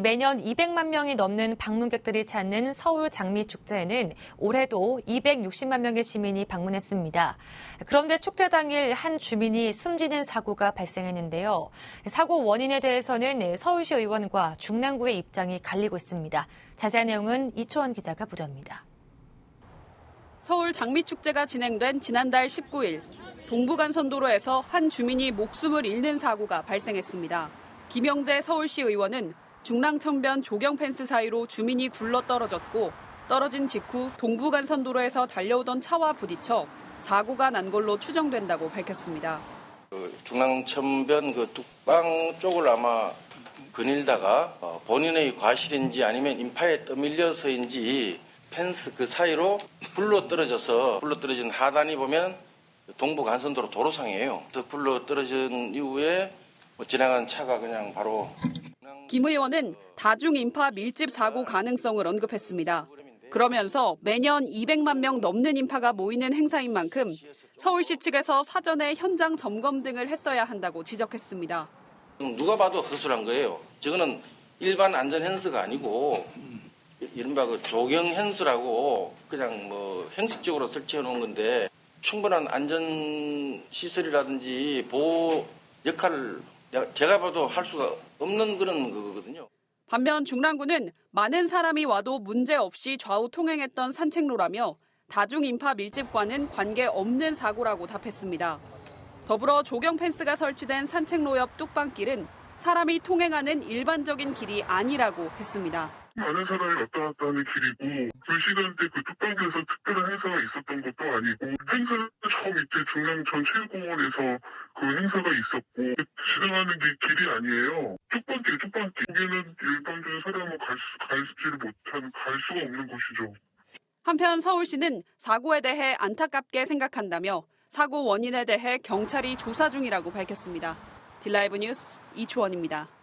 매년 200만 명이 넘는 방문객들이 찾는 서울 장미 축제에는 올해도 260만 명의 시민이 방문했습니다. 그런데 축제 당일 한 주민이 숨지는 사고가 발생했는데요. 사고 원인에 대해서는 서울시 의원과 중랑구의 입장이 갈리고 있습니다. 자세한 내용은 이초원 기자가 보도합니다. 서울 장미축제가 진행된 지난달 19일 동부간선도로에서 한 주민이 목숨을 잃는 사고가 발생했습니다. 김영재 서울시 의원은 중랑천변 조경 펜스 사이로 주민이 굴러 떨어졌고 떨어진 직후 동부간 선도로에서 달려오던 차와 부딪혀 사고가 난 걸로 추정된다고 밝혔습니다. 그 중랑천변 그 뚝방 쪽을 아마 거닐다가 어, 본인의 과실인지 아니면 인파에 떠밀려서인지 펜스 그 사이로 굴러 떨어져서 굴러 떨어진 하단이 보면 동부 간선도로 도로상이에요. 그래서 굴러 떨어진 이후에 뭐 지나가는 차가 그냥 바로 김 의원은 다중 인파 밀집 사고 가능성을 언급했습니다. 그러면서 매년 200만 명 넘는 인파가 모이는 행사인 만큼 서울시 측에서 사전에 현장 점검 등을 했어야 한다고 지적했습니다. 누가 봐도 허술한 거예요. 저거는 일반 안전 행사가 아니고 이른바 그 조경 행수라고 그냥 뭐 형식적으로 설치해 놓은 건데 충분한 안전 시설이라든지 보호 역할을 제가 봐도 할 수가 없는 그런 거거든요. 반면 중랑구는 많은 사람이 와도 문제 없이 좌우 통행했던 산책로라며 다중 인파 밀집과는 관계 없는 사고라고 답했습니다. 더불어 조경 펜스가 설치된 산책로 옆 뚝방길은 사람이 통행하는 일반적인 길이 아니라고 했습니다. 많은 사람이 왔다 갔다 하는 길이고 그 시간대 그 뚝방에서 특별한 행사가 있었던 것도 아니고 행사는 처음 이때 중랑천 체육공원에서 그 행사가 있었고 지나가는 게 길이 아니에요. 뚝방길 뚝방길 거기는 일반적인 사람은 갈, 수, 갈지를 못한 갈 수가 없는 곳이죠. 한편 서울시는 사고에 대해 안타깝게 생각한다며 사고 원인에 대해 경찰이 조사 중이라고 밝혔습니다. 딜라이브 뉴스 이초원입니다.